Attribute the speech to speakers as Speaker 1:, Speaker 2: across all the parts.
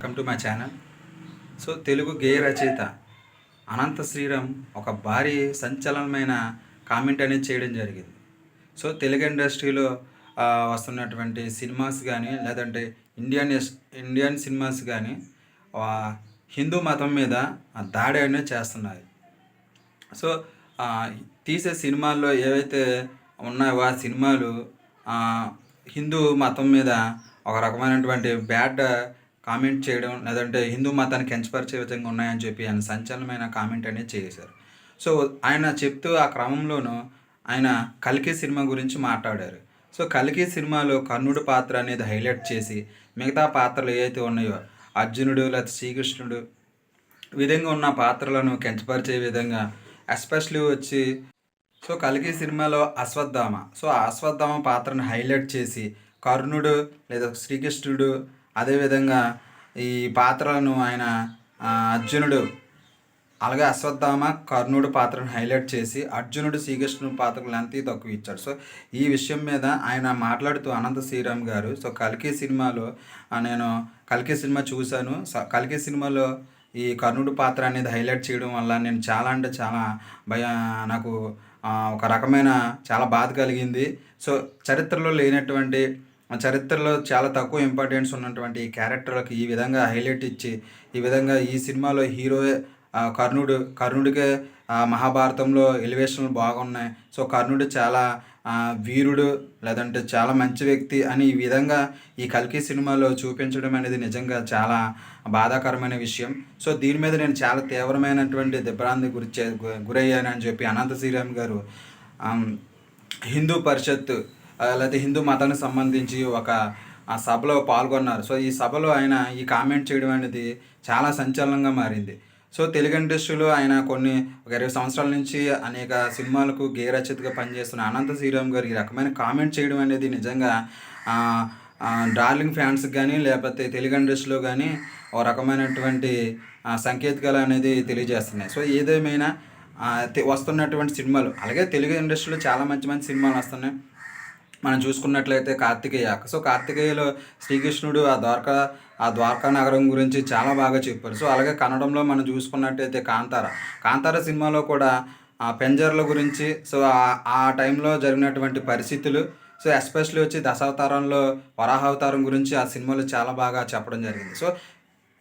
Speaker 1: Welcome to my channel so Telugu గేయ రచయిత అనంత శ్రీరామ్ ఒక భారీ సంచలనమైన కామెంట్ అనేది చేయడం జరిగింది. సో తెలుగు ఇండస్ట్రీలో వస్తున్నటువంటి సినిమాస్ కానీ లేదంటే ఇండియన్ ఇండియన్ సినిమాస్ కానీ హిందూ మతం మీద దాడి అనేది చేస్తున్నాయి. సో తీసే సినిమాల్లో ఏవైతే ఉన్నాయో ఆ సినిమాలు హిందూ మతం మీద ఒక రకమైనటువంటి బ్యాడ్ కామెంట్ చేయడం లేదంటే హిందూ మతాన్ని కించపరిచే విధంగా ఉన్నాయని చెప్పి ఆయన సంచలనమైన కామెంట్ అనేది చేశారు. సో ఆయన చెప్తూ ఆ క్రమంలోనూ ఆయన కలికి సినిమా గురించి మాట్లాడారు. సో కలికి సినిమాలో కర్ణుడు పాత్ర అనేది హైలైట్ చేసి మిగతా పాత్రలు ఏవైతే ఉన్నాయో అర్జునుడు లేకపోతే శ్రీకృష్ణుడు విధంగా ఉన్న పాత్రలను కించపరిచే విధంగా ఎస్పెషల్లీ వచ్చి సో కలికి సినిమాలో అశ్వత్థామ. సో ఆ అశ్వత్థామ పాత్రను హైలైట్ చేసి కర్ణుడు లేదా శ్రీకృష్ణుడు అదేవిధంగా ఈ పాత్రలను ఆయన అర్జునుడు అలాగే అశ్వత్థామ కర్ణుడు పాత్రను హైలైట్ చేసి అర్జునుడు శ్రీకృష్ణుడు పాత్రలు ఎంత తక్కువ ఇచ్చాడు. సో ఈ విషయం మీద ఆయన మాట్లాడుతూ అనంత శ్రీరామ్ గారు సో కల్కి సినిమాలో నేను కల్కి సినిమా చూశాను. కల్కి సినిమాలో ఈ కర్ణుడు పాత్ర అనేది హైలైట్ చేయడం వల్ల నేను చాలా అంటే చాలా భయ నాకు ఒక రకమైన చాలా బాధ కలిగింది. సో చరిత్రలో లేనటువంటి చరిత్రలో చాలా తక్కువ ఇంపార్టెన్స్ ఉన్నటువంటి ఈ క్యారెక్టర్లకు ఈ విధంగా హైలైట్ ఇచ్చి ఈ విధంగా ఈ సినిమాలో హీరో కర్ణుడు కర్ణుడికే మహాభారతంలో ఎలివేషన్లు బాగున్నాయి. సో కర్ణుడు చాలా వీరుడు లేదంటే చాలా మంచి వ్యక్తి అని ఈ విధంగా ఈ కల్కి సినిమాలో చూపించడం అనేది నిజంగా చాలా బాధాకరమైన విషయం. సో దీని మీద నేను చాలా తీవ్రమైనటువంటి దిబ్రాంతి గురి గురయ్యానని చెప్పి అనంత శ్రీరామ్ గారు హిందూ పరిషత్ లేకపోతే హిందూ మతానికి సంబంధించి ఒక ఆ సభలో పాల్గొన్నారు. సో ఈ సభలో ఆయన ఈ కామెంట్ చేయడం అనేది చాలా సంచలనంగా మారింది. సో తెలుగు ఇండస్ట్రీలో ఆయన కొన్ని ఒక ఇరవై సంవత్సరాల నుంచి అనేక సినిమాలకు గేరచితగా పనిచేస్తున్న అనంత శ్రీరామ్ గారు ఈ రకమైన కామెంట్ చేయడం అనేది నిజంగా డార్లింగ్ ఫ్యాన్స్కి కానీ లేకపోతే తెలుగు ఇండస్ట్రీలో కానీ ఒక రకమైనటువంటి సంకేతికలు అనేది తెలియజేస్తున్నాయి. సో ఏదేమైనా వస్తున్నటువంటి సినిమాలు అలాగే తెలుగు ఇండస్ట్రీలో చాలా మంచి మంచి సినిమాలు వస్తున్నాయి. మనం చూసుకున్నట్లయితే కార్తికేయ. సో కార్తికేయలో శ్రీకృష్ణుడు ఆ ద్వారకా ఆ ద్వారకా నగరం గురించి చాలా బాగా చెప్పారు. సో అలాగే కన్నడంలో మనం చూసుకున్నట్టయితే కాంతార. కాంతార సినిమాలో కూడా ఆ పెంజర్ల గురించి సో ఆ- టైంలో జరిగినటువంటి పరిస్థితులు సో ఎస్పెషల్లీ వచ్చి దశావతారంలో వరాహావతారం గురించి ఆ సినిమాలో చాలా బాగా చెప్పడం జరిగింది. సో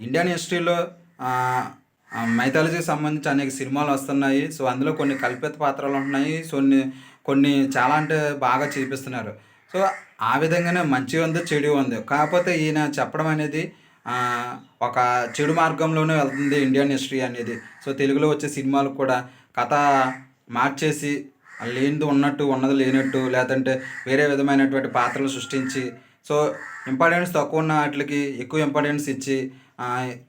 Speaker 1: ఇండియన్ హిస్టరీలో మైథాలజీకి సంబంధించి అనేక సినిమాలు వస్తున్నాయి. సో అందులో కొన్ని కల్పిత పాత్రలు ఉంటున్నాయి. కొన్ని కొన్ని చాలా అంటే బాగా చూపిస్తున్నారు. సో ఆ విధంగానే మంచి ఉంది చెడు ఉంది. కాకపోతే ఈయన చెప్పడం అనేది ఒక చెడు మార్గంలోనే వెళ్తుంది ఇండియన్ హిస్టరీ అనేది. సో తెలుగులో వచ్చే సినిమాలు కూడా కథ మార్చేసి లేనిది ఉన్నట్టు ఉన్నది లేనట్టు లేదంటే వేరే విధమైనటువంటి పాత్రలు సృష్టించి సో ఇంపార్టెన్స్ తక్కువ ఉన్న వాటికి ఎక్కువ ఇంపార్టెన్స్ ఇచ్చి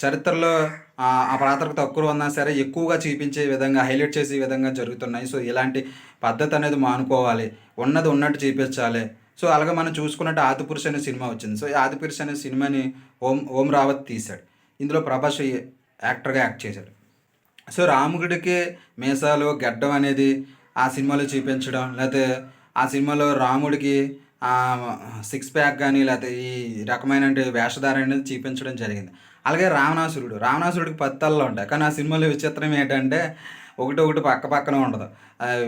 Speaker 1: చరిత్రలో ఆ ఆ పాత్రకు తక్కువ ఉన్నా సరే ఎక్కువగా చూపించే విధంగా హైలైట్ చేసే విధంగా జరుగుతున్నాయి. సో ఇలాంటి పద్ధతి అనేది మానుకోవాలి. ఉన్నది ఉన్నట్టు చూపించాలి. సో అలాగే మనం చూసుకున్నట్టు ఆదిపురుష్ అనే సినిమా వచ్చింది. సో ఈ ఆదిపురుష్ అనే సినిమాని ఓం ఓం రావత్ తీశాడు. ఇందులో ప్రభాస్ యాక్టర్గా యాక్ట్ చేశాడు. సో రాముడికి మీసాలు గడ్డం అనేది ఆ సినిమాలో చూపించడం లేకపోతే ఆ సినిమాలో రాముడికి సిక్స్ ప్యాక్ కానీ లేకపోతే ఈ రకమైన వేషధారణ అనేది చూపించడం జరిగింది. అలాగే రావణాసురుడు రావణాసురుడికి పత్తల్లో ఉంటాయి. కానీ ఆ సినిమాలో విచిత్రం ఏంటంటే ఒకటి ఒకటి పక్క పక్కన ఉండదు.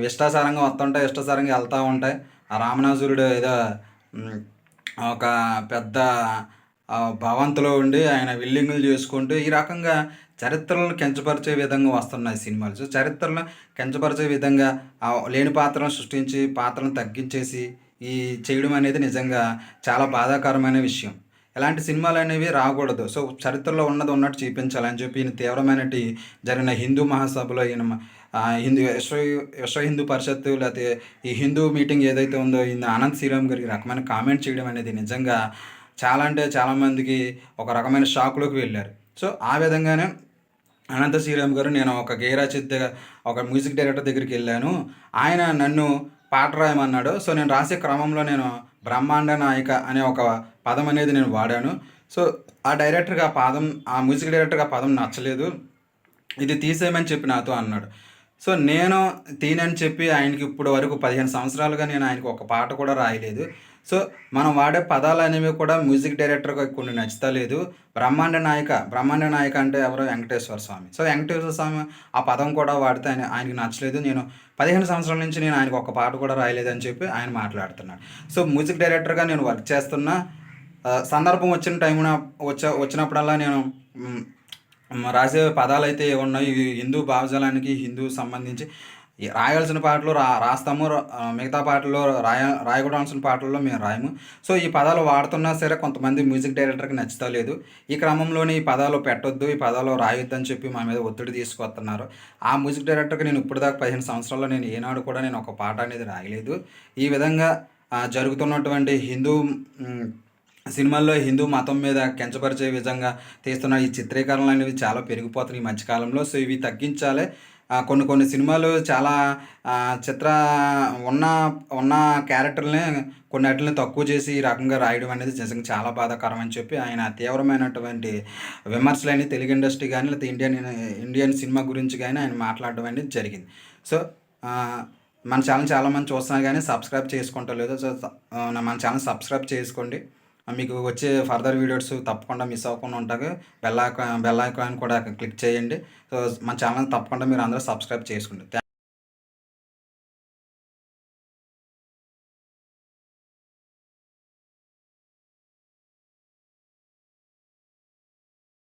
Speaker 1: ఇష్టాసారంగా వస్తుంటాయి ఇష్టాసారంగా వెళ్తూ ఉంటాయి. ఆ రామణాసురుడు ఏదో ఒక పెద్ద భవంతులో ఉండి ఆయన విల్లింగులు చేసుకుంటూ ఈ రకంగా చరిత్రలను కించపరిచే విధంగా వస్తున్నాయి సినిమాలు. సో చరిత్రను కించపరిచే విధంగా లేని పాత్రను సృష్టించి పాత్రను తగ్గించేసి ఈ చేయడం అనేది నిజంగా చాలా బాధాకరమైన విషయం. ఇలాంటి సినిమాలు అనేవి రాకూడదు. సో చరిత్రలో ఉన్నది ఉన్నట్టు చూపించాలని చెప్పి ఈయన తీవ్రమైనటి జరిగిన హిందూ మహాసభలో ఈయన హిందూ విశ్వ విశ్వ హిందూ పరిషత్తు లేకపోతే ఈ హిందూ మీటింగ్ ఏదైతే ఉందో ఈయన అనంత్ శ్రీరామ్ గారికి రకమైన కామెంట్ చేయడం అనేది నిజంగా చాలా అంటే చాలామందికి ఒక రకమైన షాక్లోకి వెళ్ళారు. సో ఆ విధంగానే అనంత శ్రీరామ్ గారు నేను ఒక గేయ రచయిత ఒక మ్యూజిక్ డైరెక్టర్ దగ్గరికి వెళ్ళాను. ఆయన నన్ను పాట రాయమన్నాడు. సో నేను రాసే క్రమంలో నేను బ్రహ్మాండ నాయక అనే ఒక పదం అనేది నేను వాడాను. సో ఆ డైరెక్టర్కి ఆ పదం ఆ మ్యూజిక్ డైరెక్టర్కి ఆ పదం నచ్చలేదు. ఇది తీసేయమని చెప్పి నాతో అన్నాడు. సో నేను తీనని చెప్పి ఆయనకి ఇప్పుడు వరకు పదిహేను సంవత్సరాలుగా నేను ఆయనకి ఒక పాట కూడా రాయలేదు సో మనం వాడే పదాలు అనేవి కూడా మ్యూజిక్ డైరెక్టర్‌కి కొన్ని నచ్చుతలేదు. బ్రహ్మాండ నాయక, బ్రహ్మాండ నాయక అంటే ఎవరో వెంకటేశ్వర స్వామి. సో, వెంకటేశ్వర స్వామి ఆ పదం కూడా వాడితే ఆయన ఆయనకి నచ్చలేదు. నేను 15 సంవత్సరాల నుంచి నేను ఆయనకు ఒక పాట కూడా రాయలేదని చెప్పి ఆయన మాట్లాడుతున్నాడు. సో, మ్యూజిక్ డైరెక్టర్‌గా నేను వర్క్ చేస్తున్న సందర్భం వచ్చిన టైమున వచ్చ వచ్చినప్పుడల్లా నేను రాసే పదాలు అయితే ఉన్నాయి హిందూ భావజాలానికి హిందూ సంబంధించి రాయాల్సిన పాటలు రా రాస్తాము. మిగతా పాటల్లో రాయ రాయకూడాల్సిన పాటల్లో మేము రాయము. సో, ఈ పదాలు వాడుతున్నా సరే కొంతమంది మ్యూజిక్ డైరెక్టర్‌కి నచ్చుతలేదు. ఈ క్రమంలోనే ఈ పదాలు పెట్టొద్దు, ఈ పదాలు రాయొద్దని చెప్పి మా మీద ఒత్తిడి తీసుకొస్తున్నారు. ఆ మ్యూజిక్ డైరెక్టర్‌కి నేను ఇప్పటిదాకా 15 సంవత్సరాల్లో నేను ఏనాడు కూడా నేను ఒక పాట అనేది రాయలేదు. ఈ విధంగా జరుగుతున్నటువంటి హిందూ సినిమాల్లో హిందూ మతం మీద కించపరిచే విధంగా తీస్తున్న ఈ చిత్రీకరణలు అనేవి చాలా పెరిగిపోతున్నాయి ఈ మధ్యకాలంలో సో, ఇవి తగ్గించాలి. కొన్ని కొన్ని సినిమాలు చాలా చిత్ర ఉన్న ఉన్న క్యారెక్టర్ని కొన్ని వాటిని తక్కువ చేసి ఈ రకంగా రాయడం అనేది నిజంగా చాలా బాధాకరం అని చెప్పి ఆయన తీవ్రమైనటువంటి విమర్శలని తెలుగు ఇండస్ట్రీ కానీ లేకపోతే ఇండియన్ ఇండియన్ సినిమా గురించి కానీ ఆయన మాట్లాడడం అనేది జరిగింది. సో, మన ఛానల్ చాలామంది చూస్తున్నారు కానీ సబ్స్క్రైబ్ చేసుకుంటలేదు. సో, మన ఛానల్ సబ్స్క్రైబ్ చేసుకోండి. మీకు వచ్చే ఫర్దర్ వీడియోస్ తప్పకుండా మిస్ అవ్వకుండా ఉంటాయి బెల్ ఐకాన్ బెల్ ఐకాన్ కూడా క్లిక్ చేయండి. సో, మన ఛానల్ తప్పకుండా మీరు అందరూ సబ్స్క్రైబ్ చేసుకోండి.